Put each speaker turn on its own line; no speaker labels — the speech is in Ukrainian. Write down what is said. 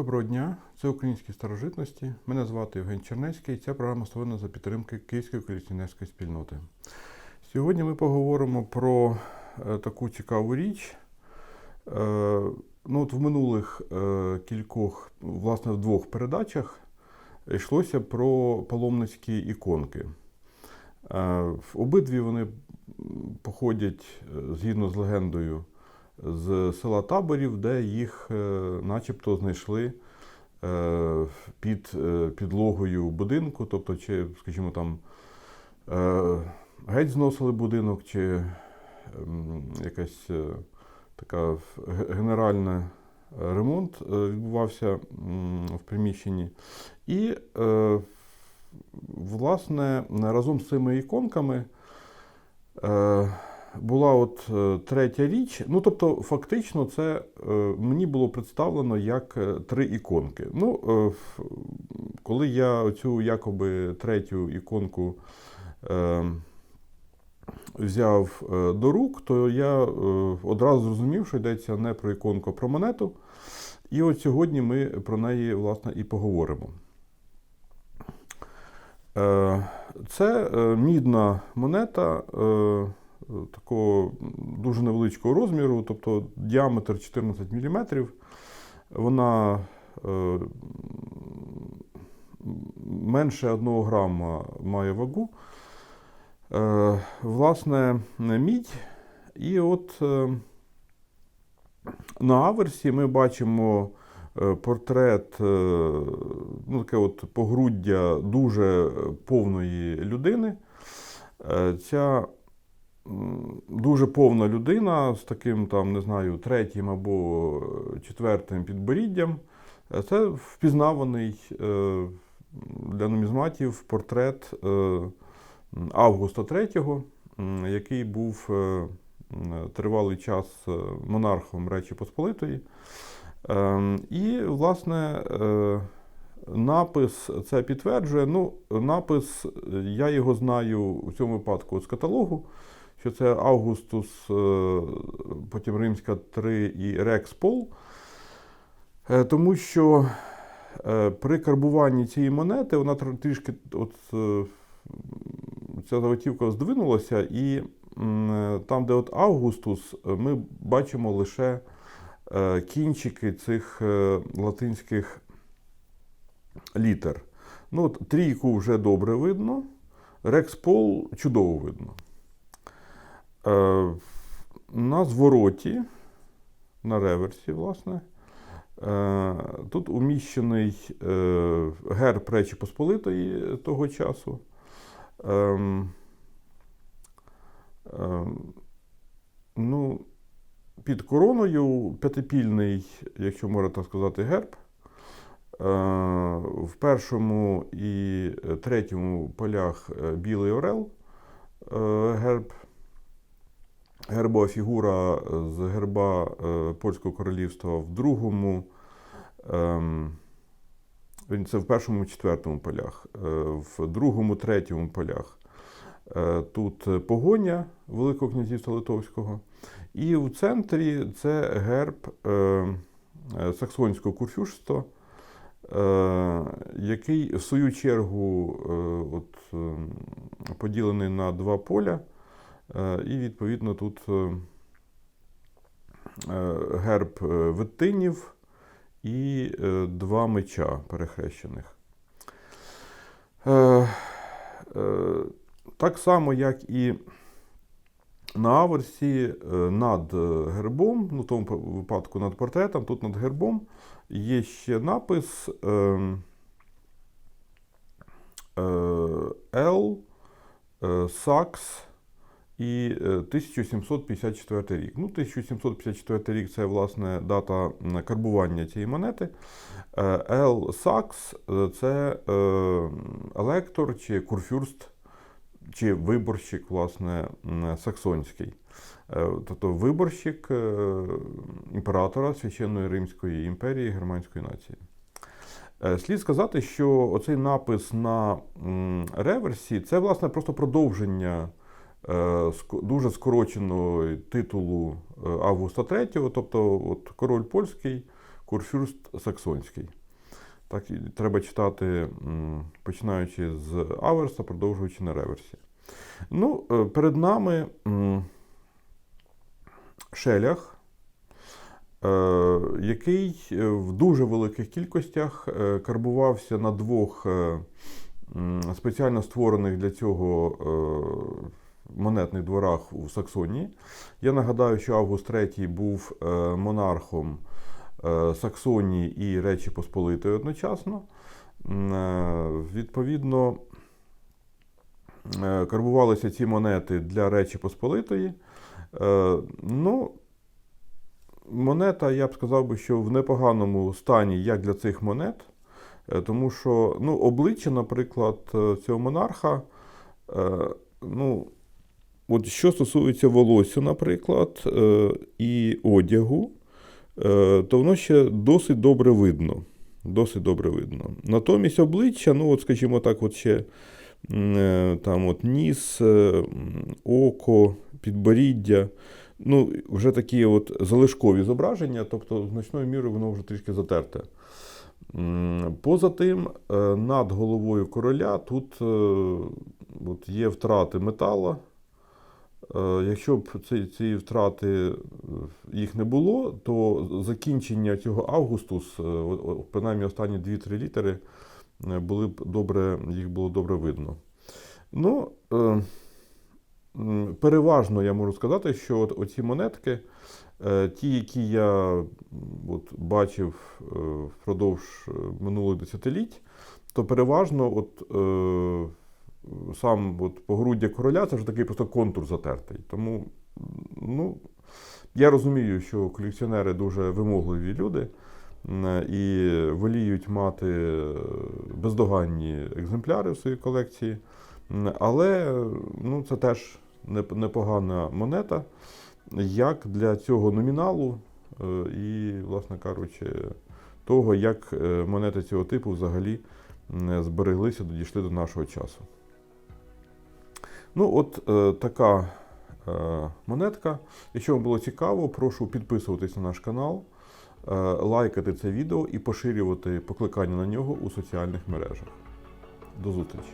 Доброго дня, це українські старожитності. Мене звати Євген Чернецький. Ця програма створена за підтримки Київської колекціонерської спільноти. Сьогодні ми поговоримо про е, таку цікаву річ. Е, ну, от в минулих е, кількох, власне, в двох передачах йшлося про паломницькі іконки. Обидві вони походять згідно з легендою з села Таборів, де їх е, начебто знайшли е, під е, підлогою будинку, тобто, чи, скажімо, там геть зносили будинок, чи ем, якась така ге- генеральна ремонт відбувався в приміщенні. І, власне, разом з цими іконками була от е, третя річ. Ну, тобто, фактично, це е, мені було представлено як е, три іконки. Ну, коли я цю якоби третю іконку взяв до рук, то я одразу зрозумів, що йдеться не про іконку, а про монету. І от сьогодні ми про неї, власне, і поговоримо. Це мідна монета такого дуже невеличкого розміру, тобто діаметр 14 мм. Вона е, менше 1 грама має вагу. Е, Власне, мідь. І от е, на аверсі ми бачимо портрет, ну, таке от погруддя дуже повної людини. Ця дуже повна людина з таким, там, не знаю, третім або четвертим підборіддям. Е, Це впізнаваний е, для нумізматів портрет е, Августа III, який був е, тривалий час е, монархом Речі Посполитої. Е, І, власне, е, напис це підтверджує. Ну, напис, е, я його знаю у цьому випадку з каталогу, що це Августус, е, потім Римська 3 і Рекс Пол. Е, Тому що е, при карбуванні цієї монети вона трішки от, ця заготівка здвинулася, і там, де от Августус, ми бачимо лише кінчики цих латинських літер. Ну, от, трійку вже добре видно, рекспол чудово видно. Е, на звороті, на реверсі, власне, е, тут уміщений е, герб Речі Посполитої того часу. Ем, ем, ну, під короною п'ятипільний, якщо можна так сказати, герб. В першому і третьому полях білий орел, герб, гербова фігура з герба е, Польського королівства, в другому, ем, це в першому четвертому полях, е, в другому, третьому полях. Е, Тут погоня Великого князівства Литовського. І в центрі це герб е, е, саксонського курфюрства, е, який в свою чергу е, от, е, поділений на два поля. Е, І відповідно тут е, е, герб Веттинів і два меча перехрещених. Так само, як і на аверсі над гербом, ну в тому випадку над портретом, тут над гербом є ще напис L Сакс і е, 1754 рік. Ну, 1754 рік це власне дата карбування цієї монети. Е, L Сакс е, це е, електор чи курфюрст чи виборщик, власне, саксонський. Е, Тобто виборщик е, імператора Священної Римської імперії Германської нації. Е, Слід сказати, що оцей напис на реверсі це, власне, просто продовження е, дуже скороченого титулу е, Августа III, тобто от король польський Курфюрст Саксонський. Так треба читати, починаючи з аверса, продовжуючи на реверсі. Ну, е, перед нами шелях, е, який е, в дуже великих кількостях е, карбувався на двох е, спеціально створених для цього е, монетних дворах у Саксонії. Я нагадаю, що Август III був е, монархом е, Саксонії і Речі Посполитої одночасно. Е, Відповідно, карбувалися ці монети для Речі Посполитої. Ну, монета, я б сказав би, що в непоганому стані як для цих монет, тому що ну, обличчя, наприклад, цього монарха, ну, от що стосується волосся, наприклад, е, і одягу, е, то воно ще досить добре видно. Досить добре видно. Натомість обличчя, ну, от, скажімо так, от ще е, там от ніс, око, підборіддя. Ну, вже такі от залишкові зображення, тобто значною мірою воно вже трішки затерте. Поза тим, над головою короля тут от є втрати метала. Е, Якщо б ці, ці втрати е, їх не було, то закінчення цього августус, е, принаймні останні 2-3 літери, були б добре, їх було добре видно. Ну, переважно я можу сказати, що от оці монетки, ті, які я от, бачив впродовж минулих десятиліть, то переважно от, сам от, погруддя короля це вже такий просто контур затертий. Тому ну, я розумію, що колекціонери дуже вимогливі люди і воліють мати е, бездоганні екземпляри в своїй колекції. Але ну, це теж непогана монета, як для цього номіналу е, і, власне кажучи, того, як е, монети цього типу взагалі збереглися, дійшли до нашого часу. Ну, от е, така е, монетка. Якщо вам було цікаво, прошу підписуватись на наш канал, е, лайкати це відео і поширювати покликання на нього у соціальних мережах. До зустрічі!